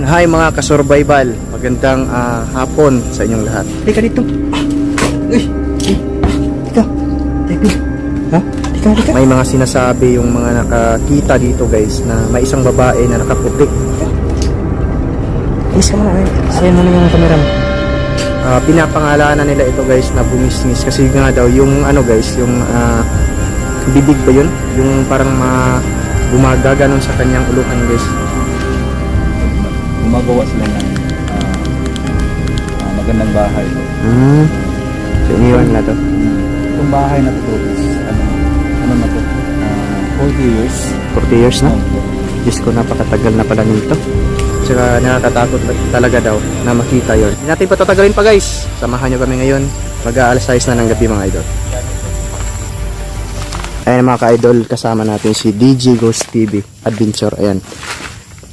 Hi mga kasurvival, magandang ah, hapon sa inyong lahat. Teka dito. Uy, teka, teka. Ha? Teka, teka. May mga sinasabi yung mga nakakita dito guys na may isang babae na nakaputi. Alis ka muna, ay. Sayan mo na yung camera mo. Ah, pinapangalanan nila ito guys na bumisnis kasi nga daw yung ano guys, yung ah, bibig ba yun? Yung parang ma gumagaganon sa kanyang ulukan guys. Gumagawa sila ng ah, ah, magandang bahay. Hmm. So, iniwan na to. Itong bahay na to is ano, ano na to? Ah, 40 years. 40 years na. Diyos ko, napakatagal na pala nito. Tsaka nakakatakot talaga daw na makita yon. Hindi natin patatagalin pa guys. Samahan nyo kami ngayon. Mag-aalas 6 na ng gabi mga idol. Ayan mga ka-idol, kasama natin si DJ Ghost TV Adventure. Ayan.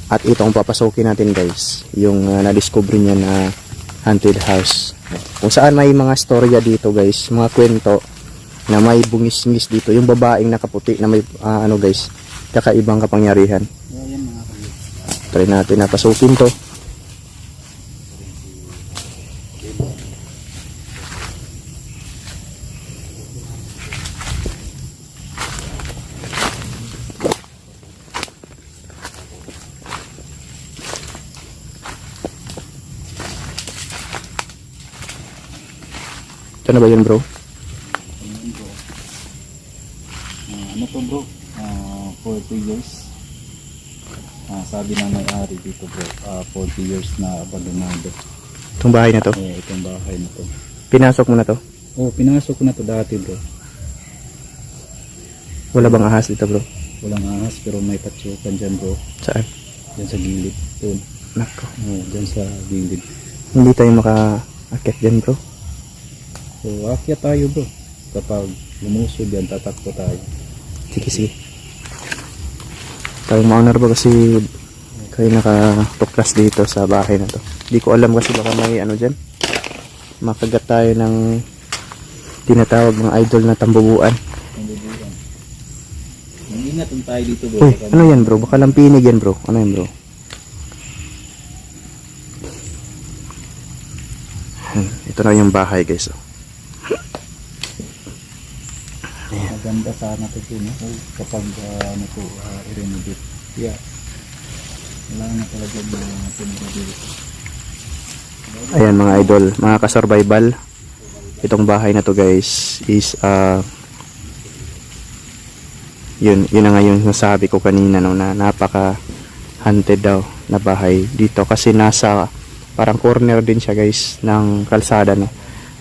At ito ang papasukin natin guys. Yung uh, na-discover niya na haunted house. Kung saan may mga storya dito guys. Mga kwento na may bungis-ngis dito. Yung babaeng nakaputi na may ah, ano guys. Kakaibang kapangyarihan. Try natin na pasukin to. Ito na ba yun bro? Ayan bro. Ah, ano to bro? Ah, 40 years. Ah, sabi ng may-ari dito bro, ah, 40 years na abandonado. Itong bahay na to. Eh, itong bahay na to. Pinasok mo na to. Oh, pinasok ko na to dati bro. Wala bang ahas dito bro? Walang ahas pero may patsukan dyan bro. Saan? Dyan sa gilid. Doon. Nako. Oh, dyan sa gilid. Hindi tayo maka-akit dyan bro. So, akyat tayo bro. Kapag lumusod yan, tatakbo tayo. Sige, sige. Tayo ma-honor ba kasi kayo nakatuklas dito sa bahay na to. Di ko alam kasi baka may ano dyan. Makagat tayo ng tinatawag ng idol na tambubuan. Ang bubuan. Mag-ingat lang tayo dito bro. Uy, Baka- ano yan bro? Baka lampinig yan bro. Ano yan bro? Hmm, ito na yung bahay guys. Oh. Maganda sana to po, no? Kapag uh, ano po, uh, i-renovate. Yeah. Wala na talaga tumira dito. Ayan mga idol, mga ka-survival. Itong bahay na to guys is uh, yun, yun na nga yung nasabi ko kanina no, na napaka haunted daw na bahay dito kasi nasa parang corner din siya guys ng kalsada no.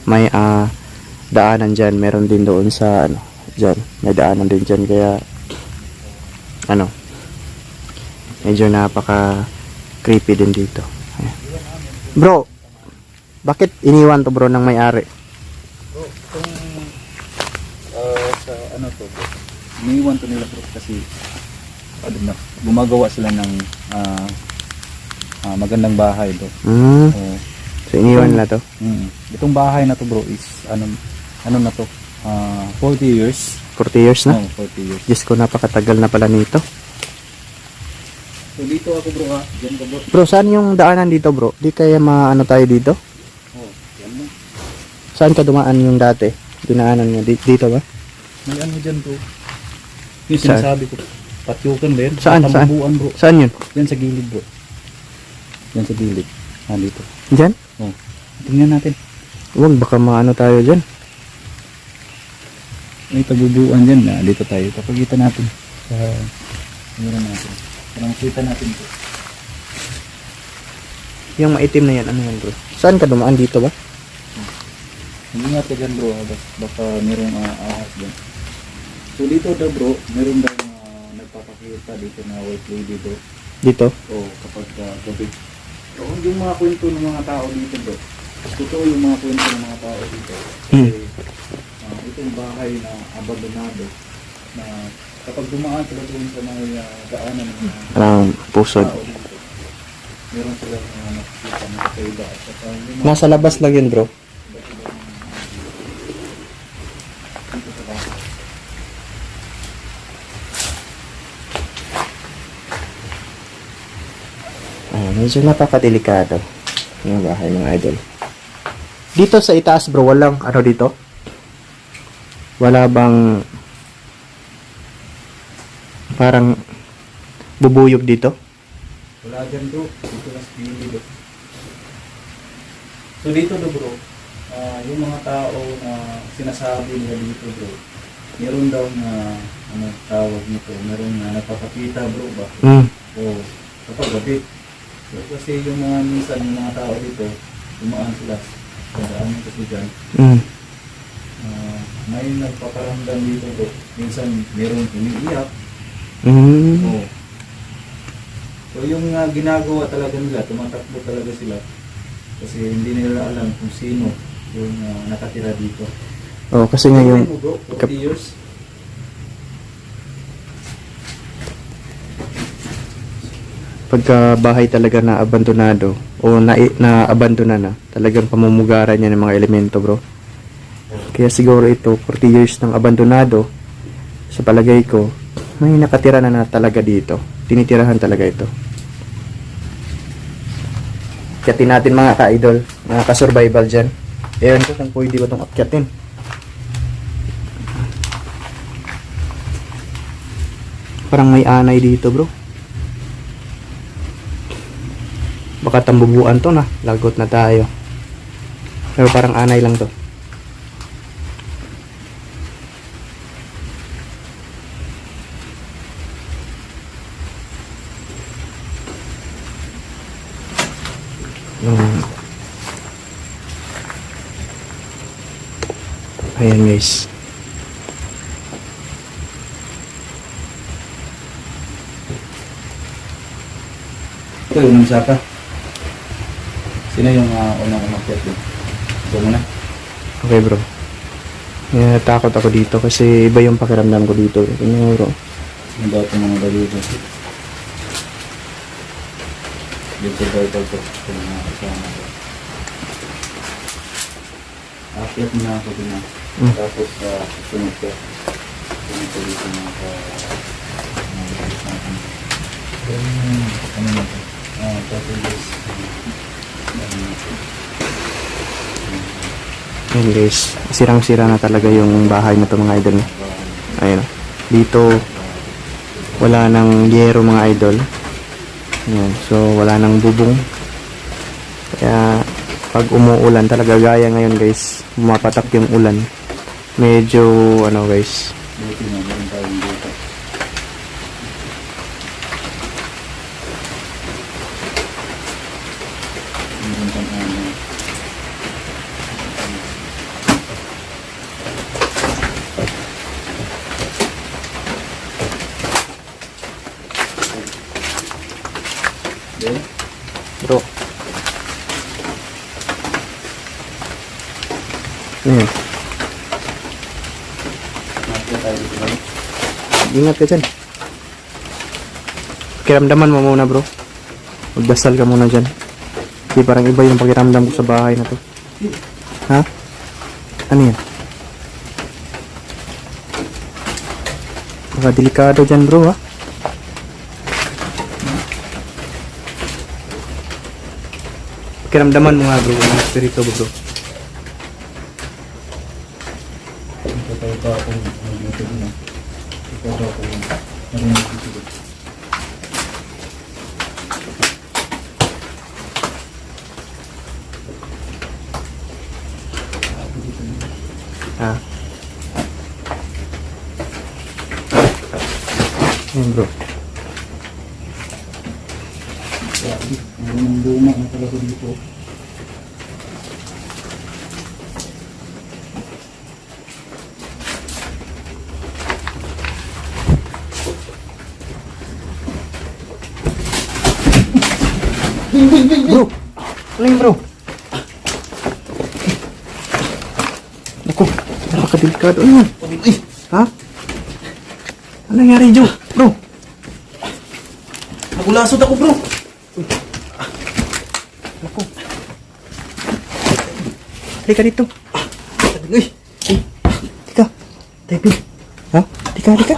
May ah, daanan diyan, meron din doon sa ano, diyan. May daanan din diyan kaya ano medyo napaka creepy din dito. Ayan. Bro, bakit iniwan to bro ng may-ari? Bro, itong uh, sa ano to, bro, iniwan to nila bro kasi ano na, gumagawa sila ng ah, ah, magandang bahay bro. Hmm, Oh, so iniwan nila to. mm. Itong bahay na to bro is ano ano na to? Ah 40 years. 40 years na. Oh, 40 years. Diyos ko, napakatagal na pala nito. So dito ako bro ha, diyan ka bro. Bro, saan yung daanan dito bro? Di kaya maano tayo dito? Oh, yan mo. Saan ka dumaan yung dati? Dinaanan mo Di- dito ba? May ano dyan bro. Yung Saan? sinasabi ko, patyukan ba yan? Saan? Saan? Bro. Saan yun? Yan sa gilid bro. Yan sa gilid. Ah, dito. Diyan? Oh. Tingnan natin. Huwag, baka maano tayo dyan. May tabubuan dyan. Ah, dito tayo. Papagita natin. Sa meron natin. Parang kita natin bro. Yung maitim na yan, ano yan bro? Saan ka dumaan dito ba? Ingat ka dyan bro. ah, Baka merong ah, ahas dyan. So dito daw bro, meron daw uh, nagpapakita dito na white lady bro. Dito? O kapag uh, gabi. So, yung mga kwento ng mga tao dito bro. Totoo yung mga kwento ng mga tao dito. Hmm. Kasi ah, itong bahay na abandonado na kapag dumaan sila doon sa mga ah, daanan ng mga Parang pusod. tao dito, meron silang mga nakikita na kakaiba at saka yung mga Nasa labas lang yun bro. dito sa bahay. Ayan, Medyo napakadelikado ng bahay mga idol. Dito sa itaas bro, walang ano dito? Wala bang parang bubuyog dito? Wala dyan bro. Dito na sa gilid. oh. So dito do bro, ah, yung mga tao na sinasabi nila dito bro, meron daw na ano tawag nito, meron na napapakita bro ba? Mm. O kapag gabi. So, kasi yung mga minsan yung mga tao dito, dumaan sila. Dadaan kasi dyan. Mm. May nagpaparamdam dito bro. Minsan meron umiiyak. Mm. Oo. So yung uh, ginagawa talaga nila, tumatakbo talaga sila. Kasi hindi nila alam kung sino yung ah, nakatira dito. Oh, kasi Tingnan mo bro, 40 kap- years. pagka bahay talaga na abandonado o na, na abandona na, talagang pamumugaran niya ng mga elemento, bro. Kaya siguro ito, 40 years ng abandonado, sa palagay ko, may nakatira na na talaga dito. Tinitirahan talaga ito. Akyatin natin mga ka-idol, mga ka-survival dyan. Ewan ko kung pwede ba itong akyatin. Parang may anay dito, bro. Baka tambubuan to na. Lagot na tayo. Pero parang anay lang to. Yung... Ayan guys. Ito yung nagsaka. Sino yung uh, unang umakyat doon? Ito muna. Okay bro. Eh, natakot ako dito kasi iba yung pakiramdam ko dito. Mo bro. Yung daw itong mga balito. Dito daw ito ito. Ito mga kasama ko. Akyat muna ako din na. Mm. Tapos uh, sunod ka. Sunod ka dito kasama. Yung ano na ito. Ah, tapos na ito. Ayan guys. Sirang-sira na talaga yung bahay na to mga idol. Ayun. Dito wala nang yero mga idol. Ayan. So wala nang bubong. Kaya pag umuulan talaga gaya ngayon guys, pumapatak yung ulan. Medyo ano guys, Buti na meron tayong dito. Meron kang ano. Okay. bro. Ayan. Balik. Ingat ka dyan. Pakiramdaman mo muna bro. Magdasal ka muna dyan. Kasi parang iba yung pakiramdam ko sa bahay na to. Ha? Ano yan? Baka delikado dyan bro ha? Pakiramdaman mo nga bro, yung espiritu bro. Ito tayo pa akong dito din ah. Ito pa akong narinig dito. Ha? Ayan bro. Luma na talaga dito. Bro! Ano yun bro? Naku, napakadelikado. Ano yan? Ha? Ano nangyari Joe? Bro! Nagulasot ako bro! Naku. Halika dito. Uy! Halika. Typing. Ha? Halika, halika.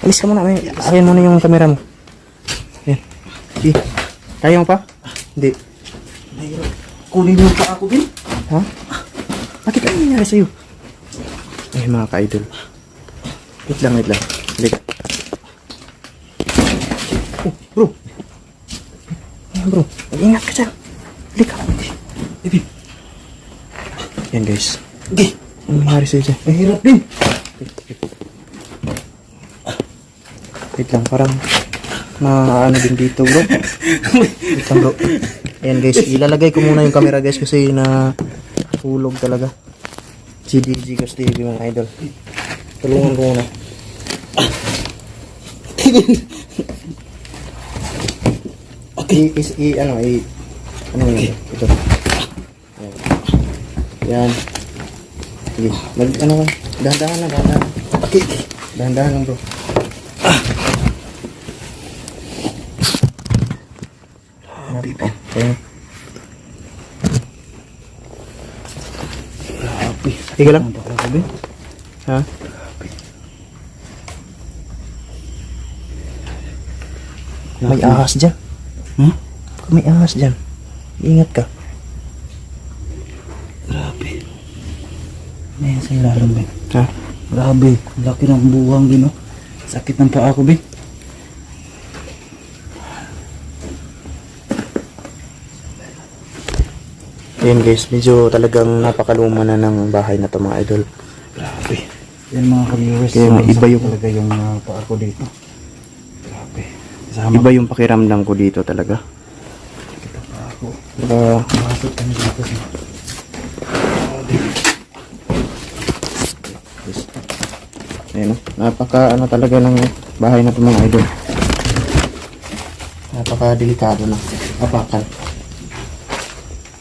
Alis ka muna. May, akin muna yung camera mo. Ayan. Sige. Kaya mo pa? Hindi. Kunin mo pa ako, Ben. Ha? Ano nangyari sa'yo? Ay, mga ka-idol. Wait lang, wait lang. Halika. Oh, bro. Ayan, bro. Mag-ingat ka dyan. Halika. Baby. Yan, guys. Okay. Ano nangyari sa'yo dyan? Mahirap, Ben. Wait lang, parang na ano din dito, bro. Wait lang, bro. Ayan, guys. Ilalagay ko muna yung camera, guys, kasi na hulog talaga. DJ Gus TV, mga idol. Tulungan ko muna. I, is, i, ano, i, ano yun? Ito. Yan. Sige, mag, ano ka? Dahan-dahan lang, dahan-dahan. Okay. Dahan-dahan lang, bro. Grabe, Ben. Okay. Grabe. Tiga lang. Ha? May ahas dyan. Hmm? May ahas dyan. Ingat ka. Grabe. Ayan sa ilalim, Ben. Ha? Grabe. Laki ng buwang, Ben, oh. Sakit ng paa ko, Ben. Ayan guys, medyo talagang napakaluma na ng bahay na to mga idol. Grabe. Yan mga ka-viewers. Kaya may iba yung- talaga yung uh, paa ko dito. Grabe. Kasama Iba yung pakiramdam ko dito talaga. kita paa ko. Diba, Pumasok kami dito. Ayan, napaka ano talaga ng bahay na to mga idol. Napaka delikado na. Apakan.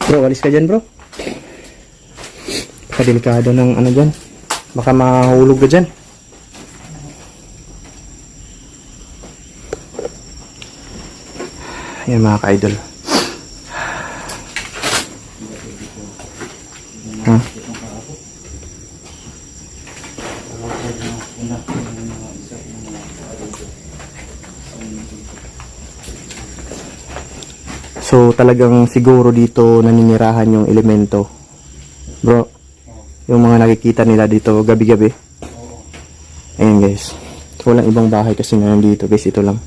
Bro, alis ka dyan bro. Napaka delikado ng ano dyan. Baka mahulog ka dyan. Ayan mga ka-idol. So talagang siguro dito naninirahan yung elemento. Bro, yung mga nakikita nila dito gabi-gabi. Ayan guys. Walang ibang bahay kasi na nandito guys. Ito lang.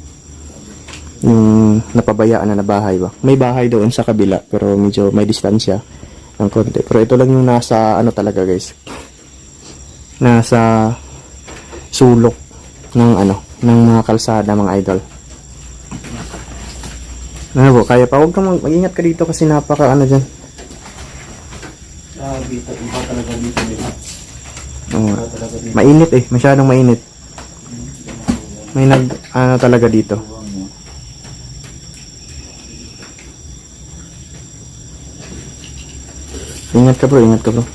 Yung napabayaan na na bahay ba. May bahay doon sa kabila pero medyo may distansya ng konti. Pero ito lang yung nasa ano talaga guys. Nasa sulok ng ano ng mga kalsada mga idol. Ano po, kaya pa. Huwag kang mag- mag-ingat ka dito kasi napaka ano dyan. Grabe. Iba talaga dito, Ben. Oo. Dito. mainit eh. Masyadong mainit. May nag, ano talaga dito. Ingat ka bro, ingat ka bro.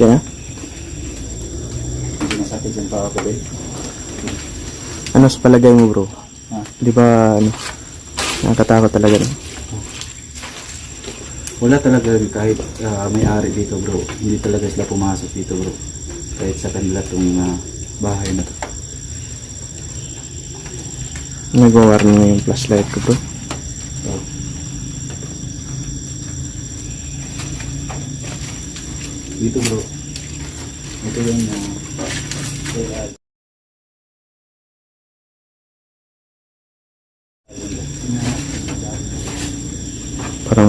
Kaya na? Hindi masakit yung paa ko, Ben. Ano sa palagay mo bro? Ha? Di ba ano? Nakakatakot talaga. No? Wala talaga kahit ah, may-ari dito bro. Hindi talaga sila pumasok dito bro. Kahit sa kanila tong ah, bahay na to. Nag-warning na yung flashlight ko bro. So, dito bro. Ito yung uh,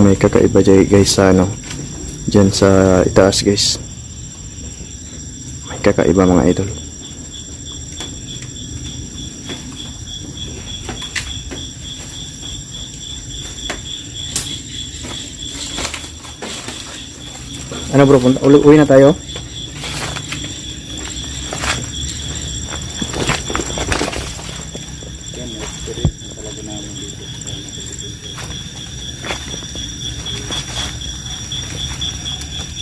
Parang may kakaiba dyan guys sa ano. Dyan sa itaas guys. May kakaiba mga idol. Ano bro, uwi na tayo? yan, experience na talaga namin dito.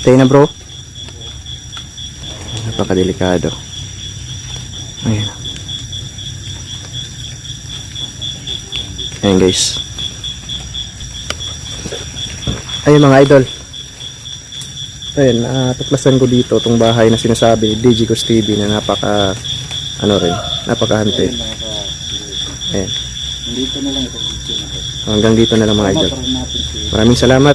Tayo na bro. Napakadelikado. Ayan. Ayan guys. Ayun mga idol. Ayun, natuklasan ko dito itong bahay na sinasabi, Digicos TV na napaka, ano rin, napaka haunted. Ayan. Dito na lang ito. Hanggang dito na lang mga idol. Maraming salamat.